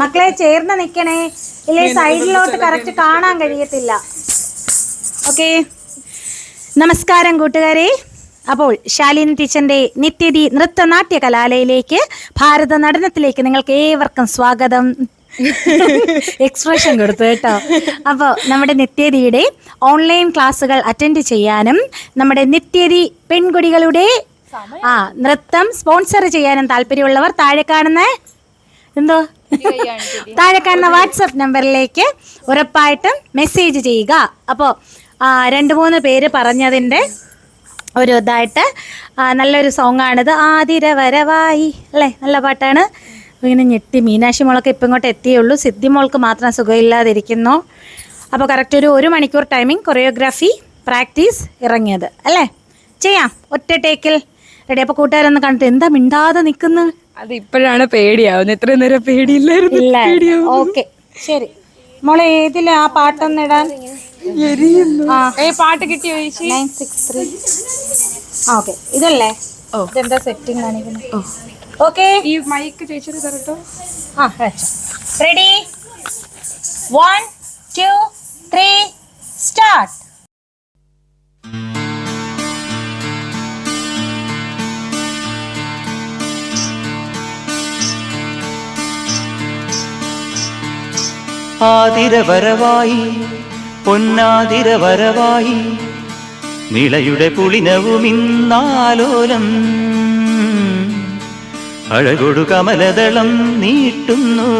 മക്കളെ ചേർന്ന് നിക്കണേ. ഇല്ലേ സൈഡിലോട്ട് കറക്റ്റ് കാണാൻ കഴിയത്തില്ല. ഓക്കെ. നമസ്കാരം കൂട്ടുകാരെ. അപ്പോൾ ശാലിനി ടീച്ചറിന്റെ നിത്യതി നൃത്തനാട്യ കലാലയിലേക്ക് ഭാരത നടനത്തിലേക്ക് നിങ്ങൾക്ക് ഏവർക്കും സ്വാഗതം. എക്സ്പ്രഷൻ കൊടുത്തു കേട്ടോ. അപ്പോൾ നമ്മുടെ നിത്യതിയുടെ ഓൺലൈൻ ക്ലാസ്സുകൾ അറ്റൻഡ് ചെയ്യാനും നമ്മുടെ നിത്യതി പെൺകുടികളുടെ ആ നൃത്തം സ്പോൺസർ ചെയ്യാനും താല്പര്യമുള്ളവർ താഴെ കാണുന്ന എന്തോ? താഴെ കാണുന്ന വാട്സപ്പ് നമ്പറിലേക്ക് ഉറപ്പായിട്ടും മെസ്സേജ് ചെയ്യുക. അപ്പോൾ രണ്ട് മൂന്ന് പേര് പറഞ്ഞതിന്റെ ഒരു ഇതായിട്ട് നല്ലൊരു സോങ്ങാണിത്. ആതിര വരവായി അല്ലേ? നല്ല പാട്ടാണ്. ഇങ്ങനെ ഞെട്ടി മീനാക്ഷി മോളൊക്കെ ഇപ്പം ഇങ്ങോട്ട് എത്തിയുള്ളൂ. സിദ്ധി മോൾക്ക് മാത്രം സുഖമില്ലാതിരിക്കുന്നു. അപ്പോൾ കറക്റ്റ് ഒരു ഒരു മണിക്കൂർ ടൈമിംഗ് കൊറിയോഗ്രാഫി പ്രാക്ടീസ് ഇറങ്ങിയത്. അല്ലേ? ചെയ്യാം. ഒറ്റ ടേക്കിൽ റെഡി അപ്പോൾ കൂട്ടുകാരൊന്ന് കണ്ടിട്ട് എന്താ മിണ്ടാതെ നിൽക്കുന്നു? അത് ഇപ്പോഴാണ് പേടിയാവുന്നത്. ഇത്രയും നേരം പേടിയില്ലായിരുന്നു ഓക്കെ. ശരി. മോളെ ഏതിലാ? ആ പാട്ടൊന്ന് ഇടാൻ. ഏ പാട്ട് കിട്ടിയോ നയൻ സിക്സ് ത്രീ ആ ഓക്കെ. ഇതല്ലേ? ഇതെന്താ സെറ്റിംഗ് കാണിക്കുന്നത് ഓക്കെ. ഈ മൈക്ക് ചേച്ചി തരട്ടോ? ആ വെച്ചോ. Ready one two three start ആതിരവരവായി പൊന്നാതിരവരവായി നിളയുടെ പുളിനവുമിന്നാലോലം അഴകൊടു കമലദളം നീട്ടുന്നു.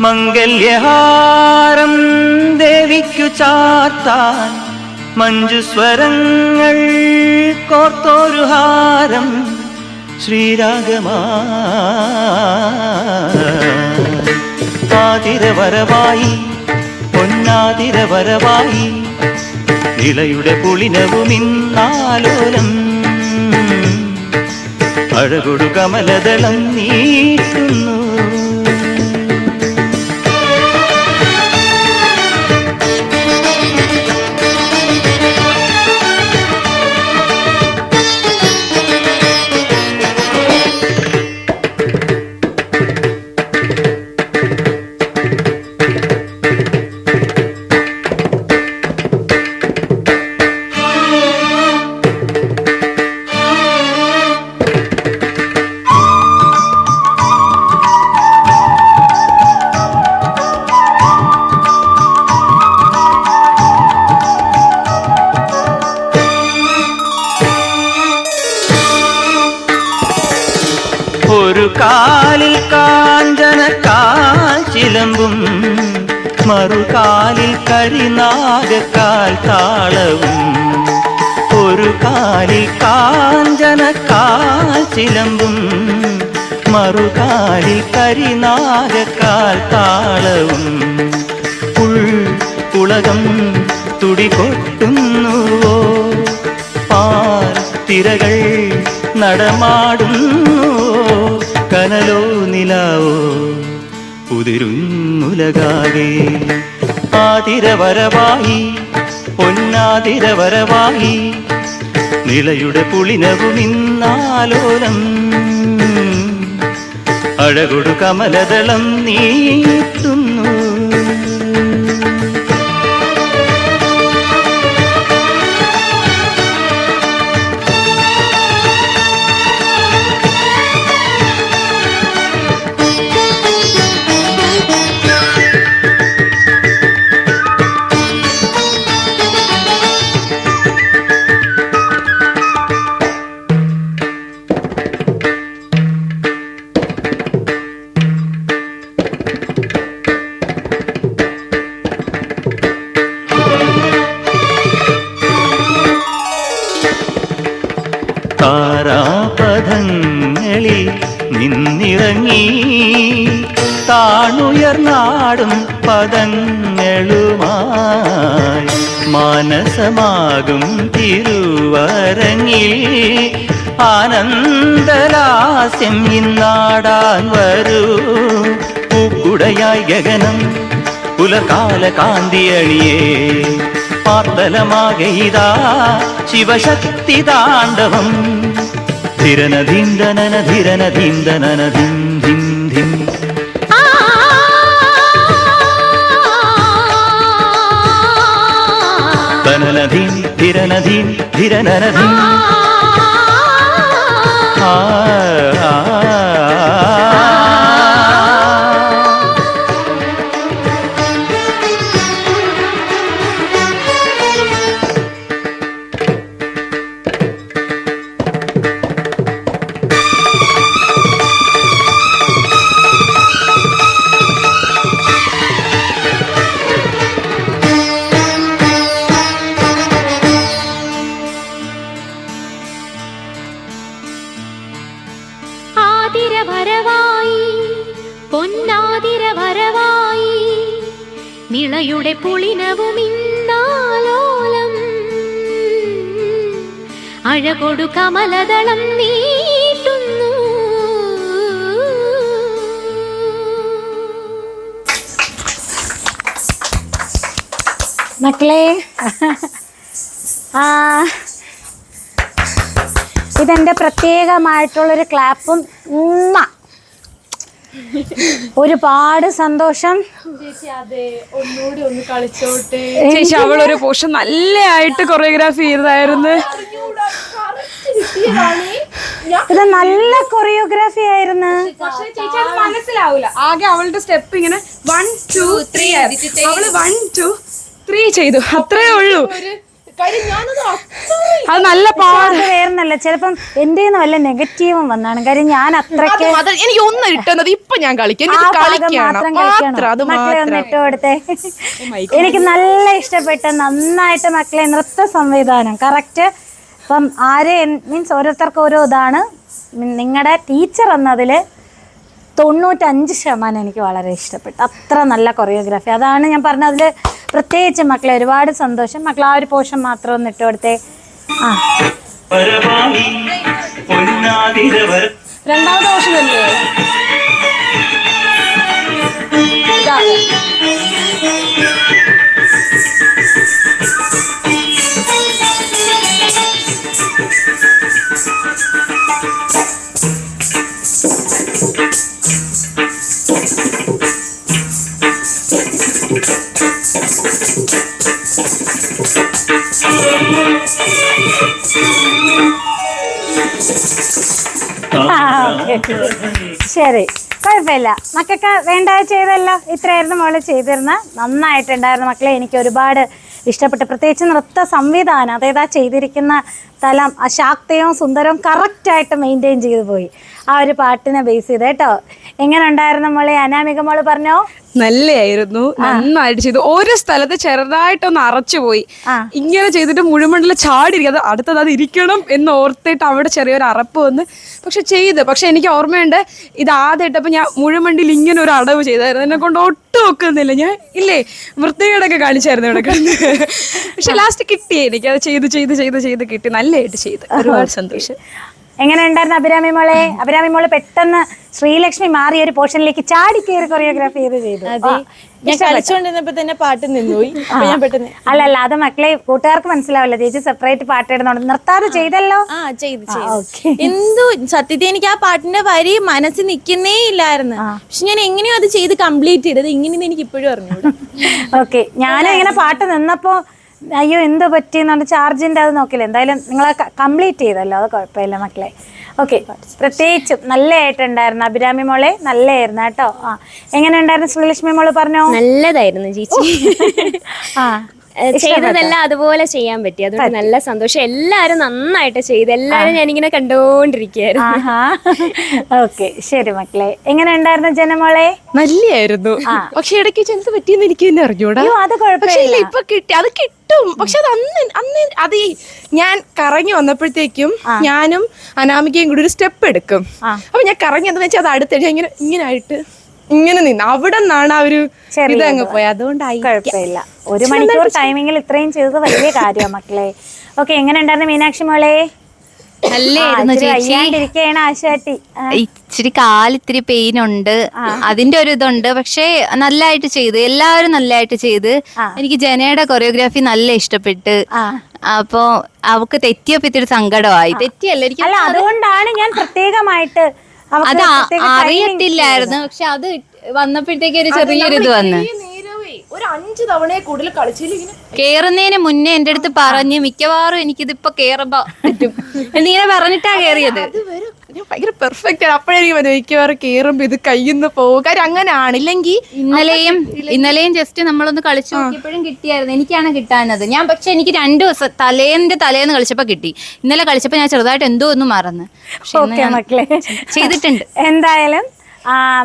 മംഗല്യഹാരം ദേവിക്കു ചാർത്താൻ മഞ്ജുസ്വരങ്ങൾ കോർത്തോരു ഹാരം ശ്രീരാഗമാ. ആതിരവരവായി പൊന്നാതിരവരവായി ഇളയുടെ പുളിനവുമിന്നാലോലം അഴകൊടു കമലദളം നീട്ടുന്നു. കാലിൽ കാഞ്ചന കാശിലമ്പും മറുകാലിൽ കരിനാഗക്കാൽ താളവും. ഒരു കാലിൽ കാഞ്ചന കാശിലമ്പും മറുകാലിൽ കരിനാഗക്കാൽ താളവും. ഉലകം തുടികൊട്ടുന്നുവോ പാൽ തിരകൾ നടമാടുന്നു കനലോ നിലാവോ ഉതിരുന്നുലകാകെ. ആതിരവരവായി പൊന്നാതിരവരവായി നിളയുടെ പുളിനവുമിന്നാലോലം അഴകൊടു കമലതളം നീട്ടുന്നു നിന്നിറങ്ങി താണുയർന്നാടും പദങ്ങളുമായി മാനസമാകും തിരുവരങ്ങിൽ ആനന്ദലാസ്യം ഇന്നാടാൻ വരൂ പൂക്കുടയായി ഗഗനം പുലർകാല കാന്തിയണിയേ പാർത്തലമാകെ ഇതാ ശിവശക്തി താണ്ഡവം ಧಿರನ ಧಿಂದ ನನ ಧಿರನ ಧಿಂದ ನನ ಧಿಂ ಧಿಂ ಧಿಂ ತನನ ಧಿಂ ಧಿರನ ಧಿಂ ಧಿರನ ಧಿಂ ಆ നിളയുടെ പുളിനവും ഇന്നാലോലം അഴകൊടു കമലതളം നീട്ടുന്നു മക്കളെ ആ ഇതെന്റെ പ്രത്യേകമായിട്ടുള്ളൊരു ക്ലാപ്പും ഉമ്മ. ഒരുപാട് സന്തോഷം. ചേച്ചി അവളൊരു പോഷൻ നല്ല ആയിട്ട് കൊറിയോഗ്രാഫി ചെയ്തായിരുന്നു ഇത് നല്ല കൊറിയോഗ്രാഫി ആയിരുന്നു. മനസ്സിലാവൂല. ആകെ അവളുടെ സ്റ്റെപ്പ് ഇങ്ങനെ വൺ ടു ത്രീ അവൾ വൺ ടു ത്രീ ചെയ്തു. അത്രേ ഉള്ളൂ. അത് നല്ല പാട് വേറെന്നല്ല ചിലപ്പം എന്റെ വല്ല നെഗറ്റീവും വന്നാണ്. കാര്യം ഞാൻ അത്രയ്ക്ക് അത് എനിക്ക് ഒന്ന് ഇട്ടുന്നത് ഇപ്പൊ ഞാൻ കളിക്കും. എനിക്ക് നല്ല ഇഷ്ടപ്പെട്ട നന്നായിട്ട് മക്കളെ നൃത്ത സംവിധാനം. കറക്റ്റ് അപ്പം ആരെ മീൻസ് ഓരോരുത്തർക്കും ഓരോ ഇതാണ്. നിങ്ങളുടെ ടീച്ചർ എന്നതിൽ തൊണ്ണൂറ്റഞ്ച് ശതമാനം എനിക്ക് വളരെ ഇഷ്ടപ്പെട്ടു. അത്ര നല്ല കൊറിയോഗ്രാഫി അതാണ് ഞാൻ പറഞ്ഞത്. അതിൽ പ്രത്യേകിച്ച് മക്കളെ ഒരുപാട് സന്തോഷം. മക്കൾ ആ ഒരു പോഷൻ മാത്രം ഒന്ന് ഇട്ട് കൊടുത്തേ. ആ. രണ്ടാമത്തെ പോഷനല്ലേ Thank ഓക്കേ. ശരി. കുഴപ്പമില്ല. മക്കൾക്ക് വേണ്ട ചെയ്തല്ലോ? ഇത്രയായിരുന്നു മോളെ ചെയ്തിരുന്ന നന്നായിട്ടുണ്ടായിരുന്നു മക്കളെ. എനിക്ക് ഒരുപാട് ഇഷ്ടപ്പെട്ടു. പ്രത്യേകിച്ച് നൃത്ത സംവിധാനം. അതായത് ആ ചെയ്തിരിക്കുന്ന തലം ആ ശാക്തയും സുന്ദരവും കറക്റ്റായിട്ട് മെയിന്റെയിൻ ചെയ്തു പോയി. ആ ഒരു പാട്ടിനെ ബേസ് ചെയ്ത് കേട്ടോ. എങ്ങനെ ഉണ്ടായിരുന്നു മോളെ? അനാമിക മോൾ പറഞ്ഞോ? നല്ലയായിരുന്നു. നന്നായിട്ട് ചെയ്തു. ഓരോ സ്ഥലത്ത് ചെറുതായിട്ടൊന്ന് അറച്ചു പോയി. ഇങ്ങനെ ചെയ്തിട്ട് മുഴുമണ്ണിൽ ചാടിയിരിക്കും അത് അടുത്തത് അത് ഇരിക്കണം എന്ന് ഓർത്തിട്ട് അവിടെ ചെറിയൊരു അറപ്പ് വന്ന് പക്ഷെ ചെയ്ത്. പക്ഷെ എനിക്ക് ഓർമ്മയുണ്ട് ഇത് ആദ്യമായിട്ടപ്പോൾ ഞാൻ മുഴുമണ്ടിൽ ഇങ്ങനെ ഒരു അടവ് ചെയ്തായിരുന്നു. എന്നെ കൊണ്ട് ഒട്ടും ഒക്കുന്നില്ല. ഞാൻ ഇല്ലേ വൃത്തികേടൊക്കെ കാണിച്ചായിരുന്നു ഇവിടെ കിടന്ന്. പക്ഷെ ലാസ്റ്റ് കിട്ടി എനിക്ക്. അത് ചെയ്ത് ചെയ്ത് ചെയ്ത് ചെയ്ത് കിട്ടി. നല്ലതായിട്ട് ചെയ്ത്. ഒരുപാട് സന്തോഷം. എങ്ങനെ ഉണ്ടായിരുന്നു അഭിരാമി മോളെ? അഭിരാമി മോളെ പെട്ടെന്ന് ശ്രീലക്ഷ്മി മാറി ഒരു പോർഷനിലേക്ക് ചാടി കയറി കൊറിയോഗ്രാഫി ചെയ്ത് ചെയ്തു. ഞാൻ ഇഷ്ടപ്പെട്ടു. കളിച്ചോണ്ടിരുന്നപ്പോ തന്നെ പാട്ട് നിന്നുപോയി. ഞാൻ പെട്ടെന്ന് അല്ല അല്ല അത് മക്കളെ കൂട്ടുകാർക്ക് മനസ്സിലാവില്ല. ചേച്ചി സെപ്പറേറ്റ് പാട്ടിടുന്നുണ്ട് നിർത്താതെ ചെയ്തല്ലോ? ആ ചെയ്തു ആ, ചെയ്തു. എന്തു സത്യത്തിൽ എനിക്ക് ആ പാട്ടിന്റെ വരി മനസ്സിൽ നിൽക്കുന്നേ ഇല്ലായിരുന്നു. പക്ഷെ ഞാൻ എങ്ങനെയോ അത് ചെയ്ത് കംപ്ലീറ്റ് ചെയ്തത് ഇങ്ങനെ എനിക്ക് ഇപ്പോഴും അറിഞ്ഞു ഓക്കെ. ഞാൻ ഇങ്ങനെ പാട്ട് നിന്നപ്പോ അയ്യോ എന്തോ പറ്റിയെന്നാണ് ചാർജിന്റെ അത് നോക്കില്ല എന്തായാലും നിങ്ങൾ കംപ്ലീറ്റ് ചെയ്തല്ലോ. അത് കുഴപ്പമില്ല മക്കളെ. ഓക്കെ പ്രത്യേകിച്ചും നല്ലതായിട്ടുണ്ടായിരുന്നു അഭിരാമി മോളെ. നല്ലതായിരുന്നു കേട്ടോ. ആ. എങ്ങനെ ഉണ്ടായിരുന്നു ശ്രീലക്ഷ്മി മോൾ പറഞ്ഞോ? നല്ലതായിരുന്നു ചേച്ചി. ആ. ചെയ്തതെല്ലാം അതുപോലെ ചെയ്യാൻ പറ്റി. അതുകൊണ്ട് നല്ല സന്തോഷം. എല്ലാരും നന്നായിട്ട് ചെയ്ത്. എല്ലാരും ഞാനിങ്ങനെ കണ്ടോണ്ടിരിക്കുകയായിരുന്നു. ആഹാ. ഓക്കെ. ശരി മക്കളെ. എങ്ങനെ ഉണ്ടായിരുന്നു ജനമോളെ? നല്ലായിരുന്നു പക്ഷെ ഇടയ്ക്ക് ചെന്ന് പറ്റിയെന്ന് എനിക്ക് തന്നെ അറിഞ്ഞൂടാ. അത് കുഴപ്പമില്ല. ഇപ്പൊ കിട്ടി. അത് കിട്ടും. പക്ഷെ അത് അന്ന് അന്ന് അത് ഞാൻ കറങ്ങി വന്നപ്പോഴത്തേക്കും ഞാനും അനാമികയും കൂടി ഒരു സ്റ്റെപ്പ് എടുക്കും. അപ്പൊ ഞാൻ കറങ്ങി എന്താ വെച്ചാൽ അത് അടുത്തിടെ ഇങ്ങനെ ഇങ്ങനെ ആയിട്ട് ഇങ്ങനെ നിന്ന്. അവിടെ നിന്നാണ് ആ ഒരു ഇതങ്ങ് ഇത് അങ്ങ് പോയത്. അതുകൊണ്ടായി കുഴപ്പമില്ല. ഒരു മണിക്കൂർ ടൈമിങ്ങിൽ ഇത്രയും ചെയ്തത് വലിയ കാര്യമാണ് മക്കളെ. ഓക്കെ എങ്ങനെ ഉണ്ടായിരുന്നു മീനാക്ഷി മോളെ? നല്ലായിരുന്നു ചേച്ചി. ആശാട്ടി ഇച്ചിരി കാലിത്തിരി പെയിൻ ഉണ്ട്. അതിന്റെ ഒരു ഇതുണ്ട്. പക്ഷേ നല്ലായിട്ട് ചെയ്ത്. എല്ലാവരും നല്ലായിട്ട് ചെയ്ത്. എനിക്ക് ജനയുടെ കൊറിയോഗ്രാഫി നല്ല ഇഷ്ടപ്പെട്ട്. അപ്പോ അവക്ക് തെറ്റിയപ്പോ ഇത്തിരി സങ്കടമായി. തെറ്റിയല്ല എനിക്ക് അതുകൊണ്ടാണ് ഞാൻ പ്രത്യേകമായിട്ട് അത് അറിയത്തില്ലായിരുന്നു. പക്ഷെ അത് വന്നപ്പോഴത്തേക്ക് ഒരു ചെറിയൊരു ഇത് വന്ന്. ഒരു അഞ്ച് തവണയെ കൂടുതൽ കളിച്ചില്ല ഇങ്ങനെ കേറുന്നതിന് മുന്നേ എന്റെ അടുത്ത് പറഞ്ഞ് മിക്കവാറും എനിക്കിതിപ്പോ കേറുമ്പോ പറ്റും. എന്നിങ്ങനെ പറഞ്ഞിട്ടാ കേറിയത്. അത് വരും. ഞാൻ ഭയങ്കര പെർഫെക്റ്റ് ആണ്. അപ്പോഴെനിക്ക് വരും മിക്കവാറും കേറുമ്പോ ഇത് കയ്യിൽ പോകും. കാര്യം അങ്ങനെയാണ് ഇല്ലെങ്കിൽ ഇന്നലെയും ഇന്നലെയും ജസ്റ്റ് നമ്മളൊന്ന് കളിച്ചു നോക്കിയപ്പോഴും കിട്ടിയായിരുന്നു. എനിക്കാണ് കിട്ടാനത് ഞാൻ പക്ഷെ എനിക്ക് രണ്ടു ദിവസം തലേന്റെ തലേന്ന് കളിച്ചപ്പോ കിട്ടി. ഇന്നലെ കളിച്ചപ്പോ ഞാൻ ചെറുതായിട്ട് എന്തോ ഒന്ന് മറന്ന്. പക്ഷെ ഇന്ന് ഞാൻ മക്കളെ. ചെയ്തിട്ടുണ്ട്. എന്തായാലും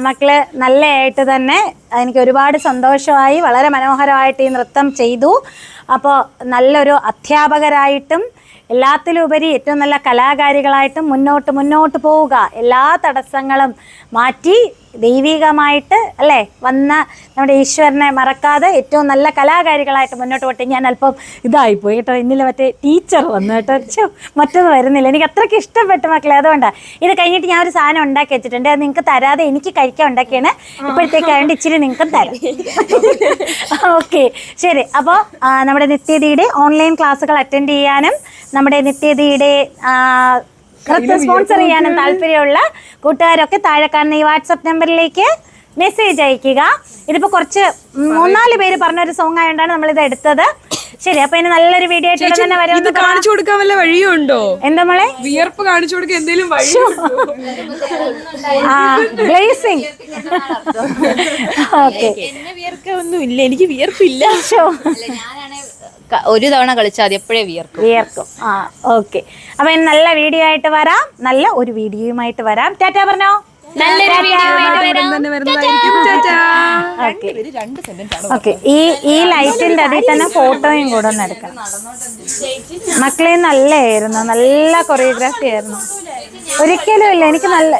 മക്കൾ നല്ലതായിട്ട് തന്നെ എനിക്ക് ഒരുപാട് സന്തോഷമായി വളരെ മനോഹരമായിട്ട് ഈ നൃത്തം ചെയ്തു. അപ്പോൾ നല്ലൊരു അധ്യാപകരായിട്ടും എല്ലാത്തിലുപരി ഏറ്റവും നല്ല കലാകാരികളായിട്ടും മുന്നോട്ട് മുന്നോട്ട് പോവുക. എല്ലാ തടസ്സങ്ങളും മാറ്റി ദൈവികമായിട്ട് അല്ലേ? വന്ന നമ്മുടെ ഈശ്വരനെ മറക്കാതെ ഏറ്റവും നല്ല കലാകാരികളായിട്ട് മുന്നോട്ട് പോട്ടെ ഞാൻ അല്പം ഇതായിപ്പോയി കേട്ടോ. ഇന്നലെ മറ്റേ ടീച്ചർ വന്നു കേട്ടോ. മറ്റൊന്നും വരുന്നില്ല. എനിക്ക് അത്രയ്ക്ക് ഇഷ്ടപ്പെട്ടു മക്കളെ. അതുകൊണ്ടാണ് ഇത് കഴിഞ്ഞിട്ട് ഞാൻ ഒരു സാധനം ഉണ്ടാക്കി വെച്ചിട്ടുണ്ട്. അത് നിങ്ങൾക്ക് തരാതെ എനിക്ക് കഴിക്കാൻ ഉണ്ടാക്കിയാണ്. ഇപ്പോഴത്തേക്ക് അതുകൊണ്ട് ഇച്ചിരി നിങ്ങൾക്കും തരാം. ഓക്കെ ശരി. അപ്പോൾ നമ്മുടെ നിത്യതയുടെ ഓൺലൈൻ ക്ലാസ്സുകൾ അറ്റൻഡ് ചെയ്യാനും നമ്മുടെ നിത്യതയുടെ നൃത്തം സ്പോൺസർ ചെയ്യാനും താല്പര്യമുള്ള കൂട്ടുകാരൊക്കെ താഴെ കാണുന്ന ഈ വാട്സപ്പ് നമ്പറിലേക്ക് മെസ്സേജ് അയക്കുക. ഇതിപ്പോ കുറച്ച് മൂന്നാൽ പേര് പറഞ്ഞൊരു സോങ് ആയതുകൊണ്ടാണ് നമ്മൾ ഇത് എടുത്തത്. ശരി അപ്പൊ ഇനി നല്ലൊരു വീഡിയോ ആയിട്ട് തന്നെ വരും. കാണിച്ചു കൊടുക്കാൻ വല്ല വഴിയും ഉണ്ടോ എന്താ മോളെ? വിയർപ്പ് കാണിച്ചു കൊടുക്കാൻ എന്തെങ്കിലും വഴി ആ ബ്ലേസിംഗ് ഓക്കെ എന്നെ വിയർക്കൊന്നും ഇല്ല എനിക്ക് വിയർപ്പില്ല. ക- ഒരു തവണ കളിച്ചാൽ മതി എപ്പോഴേ വിയർക്കും? വിയർക്കും. ആ ഓക്കെ. അപ്പൊ നല്ല വീഡിയോ ആയിട്ട് വരാം. നല്ല ഒരു വീഡിയോയുമായിട്ട് വരാം. ടാറ്റ പറഞ്ഞോ? നല്ലൊരു വീഡിയോ ഉടൻ തന്നെ വരുന്നതായിരിക്കും. ടാറ്റാ. ഓക്കെ. ഈ ഈ ലൈറ്റിന്റെ അതിൽ തന്നെ ഫോട്ടോയും കൂടെ ഒന്ന് എടുക്കണം മക്കളെ നല്ലായിരുന്നു. നല്ല കൊറിയോഗ്രാഫി ആയിരുന്നു. ഒരിക്കലും ഇല്ല. എനിക്ക് നല്ല